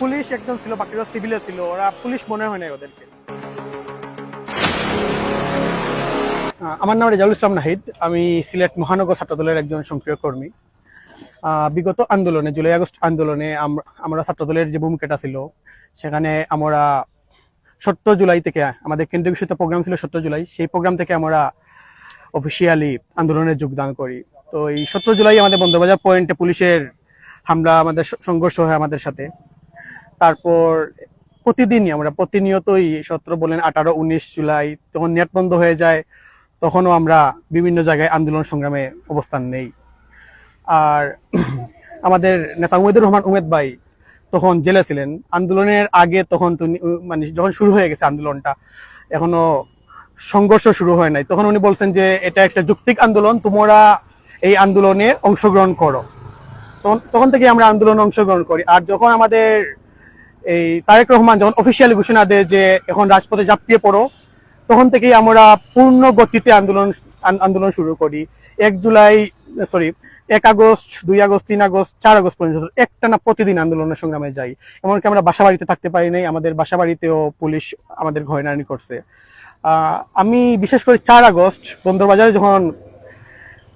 Police একজন ছিল বাকিরা সিভিলে ছিল। ওরা পুলিশ মনে হয় না ওদেরকে। আমার নাম রেজাউল ইসলাম নাহিদ। আমি সিলেট মহানগর ছাত্রদলের একজন সক্রিয় কর্মী। বিগত আন্দোলনে, জুলাই আগস্ট আন্দোলনে আম- আমরা ছাত্রদলের যে ভূমিকাটা ছিল, সেখানে আমরা সত্তর জুলাই থেকে, আমাদের কেন্দ্রীয় ঘোষিত প্রোগ্রাম ছিল সত্তর জুলাই। সেই প্রোগ্রাম থেকে আমরা অফিসিয়ালি আন্দোলনে যোগদান করি। তো এই সত্তর জুলাই আমাদের বন্দরবাজার পয়েন্টে পুলিশের হামলা, আমাদের সংঘর্ষ হয় আমাদের সাথে। তারপর প্রতিদিনই আমরা, প্রতিনিয়তই সতেরো বলেন আঠারো, উনিশ জুলাই যখন নেট বন্ধ হয়ে যায়, তখনও আমরা বিভিন্ন জায়গায় আন্দোলন সংগ্রামে অবস্থান নেই। আর আমাদের নেতা উমেদুর রহমান উমেদ ভাই তখন জেলে ছিলেন। আন্দোলনের আগে তখন তিনি মানে যখন শুরু হয়ে গেছে আন্দোলনটা এখনও সংঘর্ষ শুরু হয় নাই। তখন উনি বলছেন যে, এটা একটা যুক্তিক আন্দোলন, তোমরা এই আন্দোলনে অংশগ্রহণ করো। তখন তখন থেকে আমরা আন্দোলনে অংশগ্রহণ করি। আর যখন আমাদের এই তারেক রহমান যখন অফিসিয়ালি ঘোষণা দেয় যে এখন রাজপথে ঝাঁপিয়ে পড়ো, তখন থেকেই আমরা পূর্ণ গতিতে আন্দোলন আন্দোলন শুরু করি। এক জুলাই সরি এক আগস্ট, দুই আগস্ট, তিন আগস্ট, চার আগস্ট পর্যন্ত একটানা প্রতিদিন আন্দোলনের সংগ্রামে যাই। এমনকি আমরা বাসা বাড়িতে থাকতে পারি নাই, আমাদের বাসা বাড়িতেও পুলিশ আমাদের হয়রানি করছে। আমি বিশেষ করে চার আগস্ট বন্দরবাজারে যখন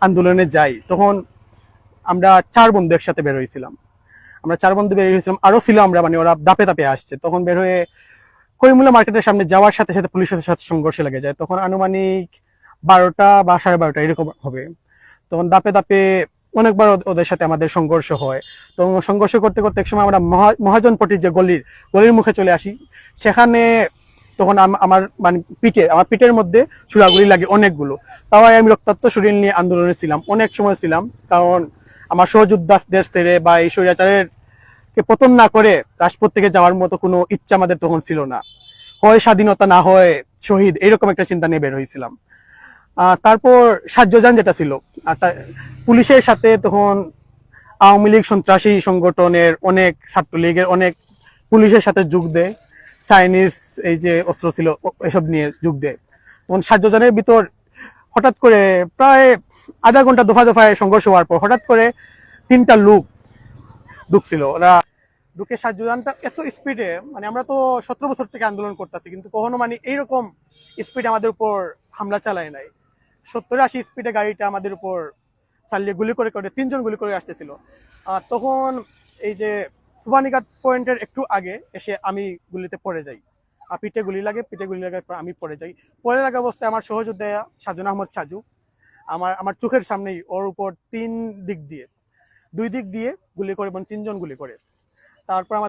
আন্দোলনে যাই, তখন আমরা চার বন্ধু একসাথে বের হয়েছিলাম। আমরা চার বন্ধু বের হয়েছিলাম আরও ছিল আমরা মানে ওরা দাপে দাপে আসছে। তখন বের হয়ে করিমুল্লা মার্কেটের সামনে যাওয়ার সাথে সাথে পুলিশের সাথে সংঘর্ষে লেগে যায়। তখন আনুমানিক বারোটা বা সাড়ে বারোটা, এরকম হবে। তখন দাপে দাপে অনেকবার ওদ- ওদের সাথে আমাদের সংঘর্ষ হয়। তো সংঘর্ষ করতে করতে একসময় আমরা মহা- মহাজনপট্টির যে গলির গলির মুখে চলে আসি। সেখানে তখন আম- আমার মানে পিঠে আমার পিঠের মধ্যে চূড়াগুলি লাগে অনেকগুলো। তাও আমি রক্তাক্ত শরীর নিয়ে আন্দোলনে ছিলাম, অনেক সময় ছিলাম। কারণ আমার সহযোদ্ধাদের ছেড়ে বা এই স্বৈরাচারের পতন না করে রাজপথ থেকে যাওয়ার মতো কোনো ইচ্ছা আমাদের তখন ছিল না। হয় স্বাধীনতা না হয় শহীদ, এরকম একটা চিন্তা নিয়ে বের হয়েছিলাম। তারপর সাহায্যযান যেটা ছিল পুলিশের সাথে তখন আওয়ামী লীগ সন্ত্রাসী সংগঠনের অনেক ছাত্রলীগের অনেক পুলিশের সাথে যোগ দেয়। চাইনিজ এই যে অস্ত্র ছিল, এসব নিয়ে যোগ দেয়। তখন সাহায্যযানের ভিতর হঠাৎ করে প্রায় আধা ঘণ্টা দফা দফায় সংঘর্ষ হওয়ার পর হঠাৎ করে তিনটা লোক ঢুকছিল। ওরা ঢুকে সাহায্যদানটা এত স্পিডে মানে আমরা তো সতেরো বছর থেকে আন্দোলন করতেছি, কিন্তু কখনো মানে এইরকম স্পিডে আমাদের উপর হামলা চালায় নাই। সত্তর আশি স্পিডে গাড়িটা আমাদের উপর চালিয়ে গুলি করে করে তিনজন গুলি করে আসতেছিল। আর তখন এই যে সুবানীঘাট পয়েন্টের একটু আগে এসে আমি গুলিতে পড়ে যাই। পিঠে গুলি লাগে, পিঠে গুলি লাগার পর আমি পড়ে যাই। পড়ে লাগা অবস্থায় আমার সহযোদ্ধা সাজন আহমদ সাজু, আমার আমার চোখের সামনেই ওর উপর তিন দিক দিয়ে, দুই দিক দিয়ে গুলি করে এবং তিনজন গুলি করে। তারপর